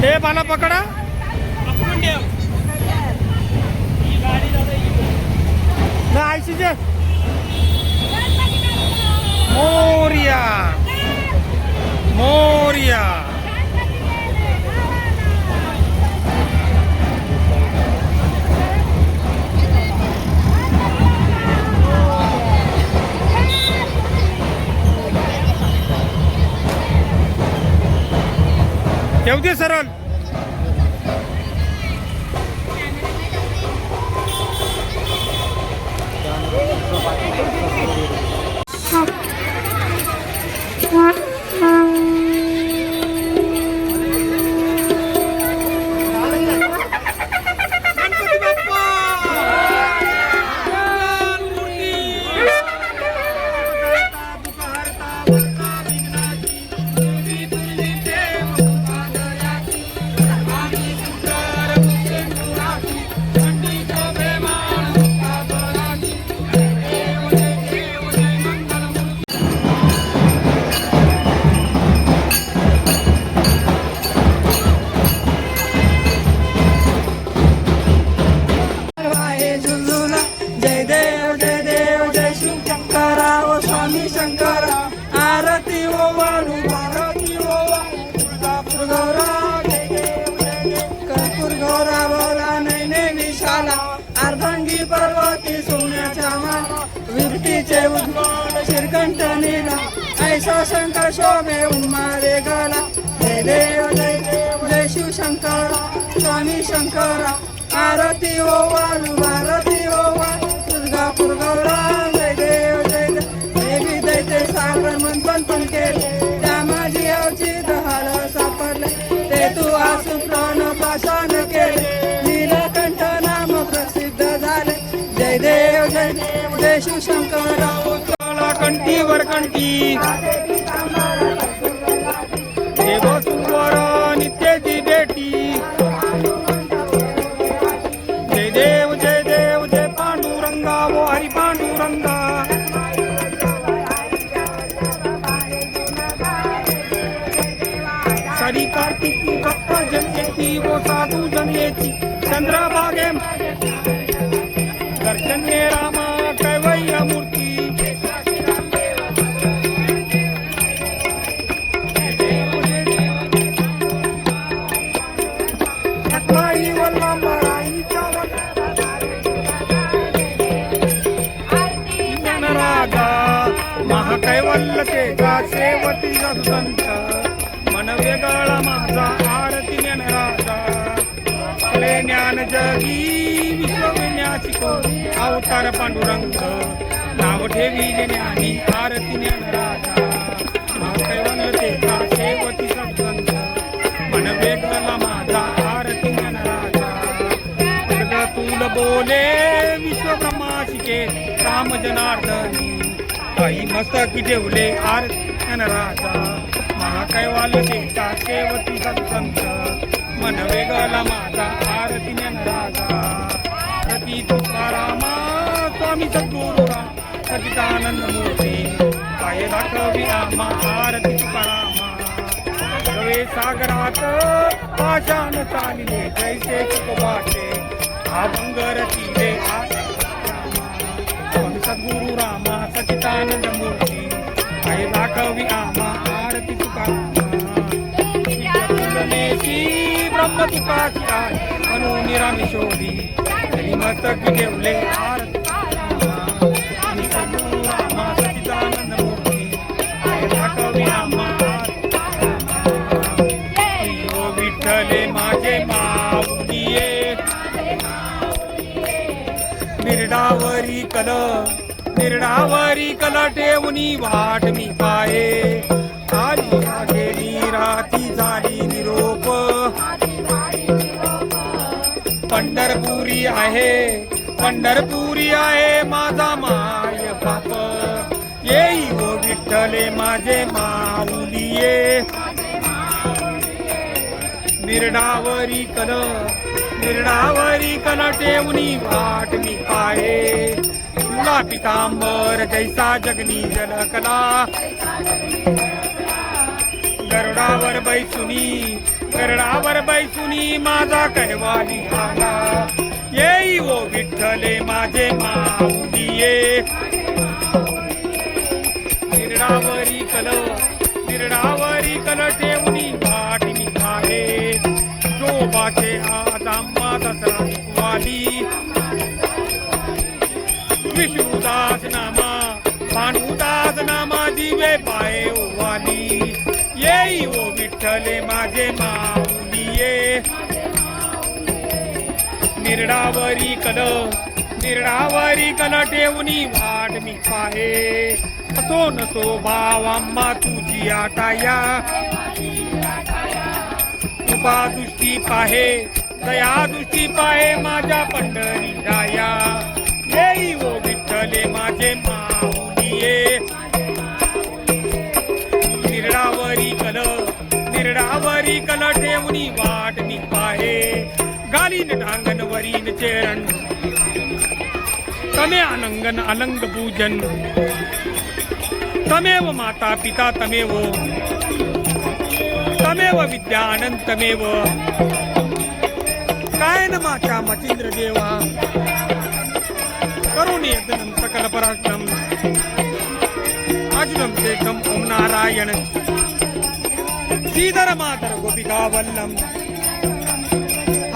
हे पाना पकडा. पकडून ठेव. ना मोरिया. मोरिया. ese rol. शंकरा ओ स्वामी शंकरा आरती ओ वाणू आरती ओ वाणू कर्पूर गौरा कर्पूर गौरा बोला नैने निशाला. अर्धांगी पर्वती सोन्याच्या माला. विरतीचे उद्गोड श्रीकंठ नीला. ऐसा शंकर शोभे उन्मारे गला. जय देव जय देव जय शिव शंकरा स्वामी शंकरा. आरती हो, ओ वाणू भारती ओ हो, वाणू ते प्राण पाषाण केले. नीलकंठ नाम प्रसिद्ध झाले. जय देव जय देव जय शिव शंकरा कंठीवर कंठी दर्शन रामा कैवल्य मूर्ती। सकाळी वल्लंबराईच्या राजा महाकैवल्य तेजा सेवती संत मन वेगळा माझा आरती ज्ञान ज्ञान जगी विश्व को अवतार पांडुरंग नाव ठेवी ज्ञानी आरती ज्ञान राजा. महाकैवल्य तेजा सेवती संत मन वेगळा माझा आरती ज्ञान राजा. तुल बोले विश्व ब्रह्माशिके राम जनार्दनी काही मस्तकी ठेवले आरती राजा. महाकैवाल देता सेवती सत्संत मन वेगला माझा आरती राजा. रती तुकारामा स्वामी सद्गुरुराम सचिदानंद मूर्ती काय दाखवी आम्हा आरती तुकारामा गवे सागरात पाषाण चालिले जैसे वाटे हा भंगर स्वामी सद्गुरु रामा सचिदानंद मूर्ती काय दाखवी आम्हा आरती तुका ब्रह्म तुकाची आहे म्हणून निरामिशोरी मस्तक ठेवले. विठ्ठले माझे माऊलीये. निर्डावरी कल निर्डावरी कल ठेवणी वाट मी पाये पंढरपुरी आहे माझा माय बाप येई गो विठ्ठले माझे माऊलिये. निर्णावरी कल निर्णावरी कल टेवणी वाट मी पाये तुला पितांबर जैसा जगनी जलकला गरुडावर बैसुनी गरडावर बैसुनी माझा कैवाली आला. येई ओ विठ्ठले माझे माऊली ये. निरडावरी कल निरडावरी कल ठेवणी पाठ निघाले. शोभाचे आज आम्हा दसरा वाली. विष्णुदास नामा भानुदास नामा दिवे पाये ओवाली. येई ओ विठ्ठले माझे माऊलीये निरडावरी कल निरडावरी कल ठेवणी वाट मी पाहे. असो नसो भाव तुझी आटाया. कृपा दृष्टी पाहे दया दृष्टी पाहे माझ्या पंढरी राया. येई ओ विठ्ठले माझे माऊली कल ठेवणी वाट मी पाहे गालीन टांगण वरीन चेरण तमे अनंगन अलंग पूजन। तमेव माता पिता तमेव। तमेव विद्या अनंतमेव काय न माता मचिंद्र देवा। करुणी यत्नं सकल पराक्रम अजुलं शेखम ओम नारायण। श्रीधर मातर गोपिका वल्लम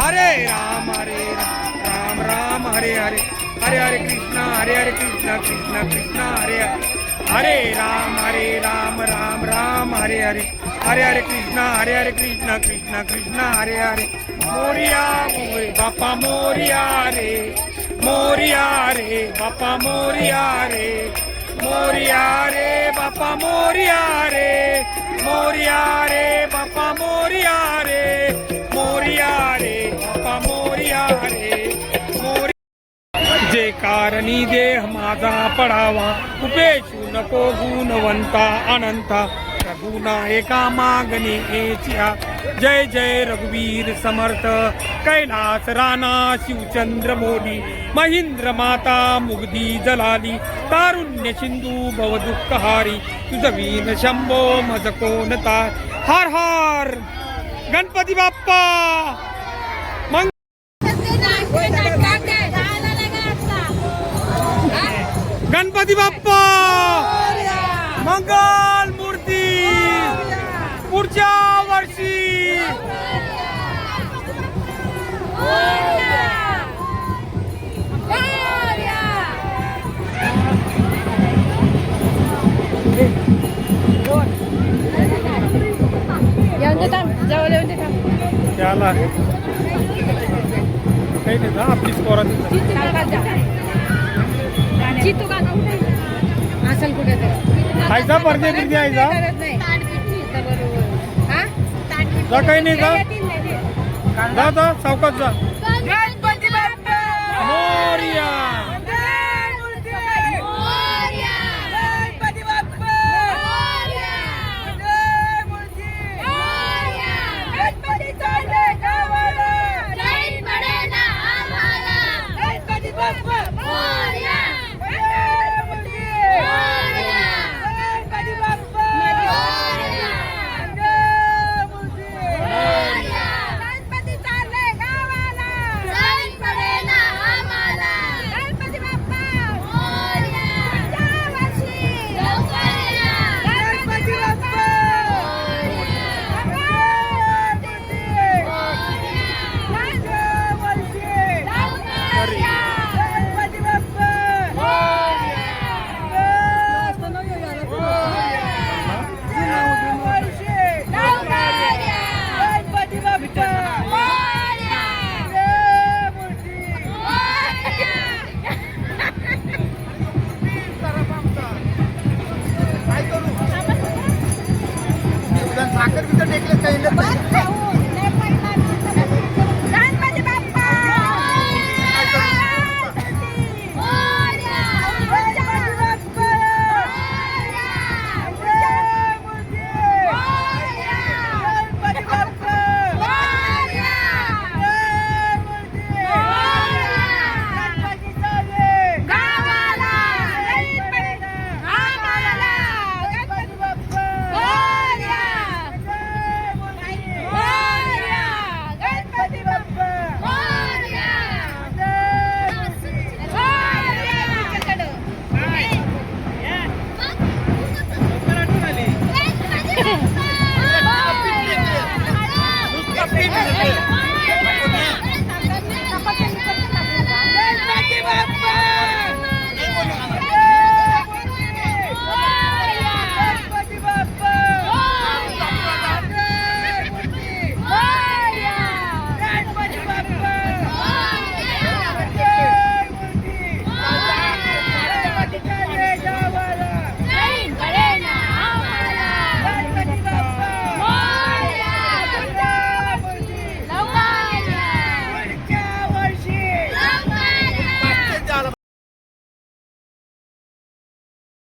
हरे राम हरे राम राम, हरे हरे हरे हरे कृष्णा, हरे हरे कृष्णा कृष्णा कृष्णा, हरे हरे हरे राम हरे राम राम राम, हरे हरे हरे हरे कृष्णा, हरे हरे कृष्णा कृष्णा कृष्णा, हरे हरे। मोरिया मोरे बापा मोरिया रे मोरिया रे, बापा मोरिया रे मोरिया रे, बापा मोरिया रे। मोरिया रे बापा मोरिया रे मोरिया रे बापा मोरिया रे जे कारणी देह माझा पडावा उपेशू नको गुणवंता अनंता। रघुना एका मागणी एचिया जय जय रघुवीर समर्थ। कैलास राणा शिवचंद्र मोदी। महेंद्र माता मुग्धी जलाली। तारुण्य सिंधू भव दुःखहारी तुझवीन शंभो मज कोणता? हार हार! गणपती बाप्पा! मंग गणपती बाप्पा! मंगल मूर्ती! पुढच्या वर्षी! थांब त्याला काही नाही ना आपली पोरात चितू का असेल कुठे खायचा परदे बिर्दी आयचा करत नाही हा? जा काही नाही जा. ते. जा जा. जा मोरया! Bye.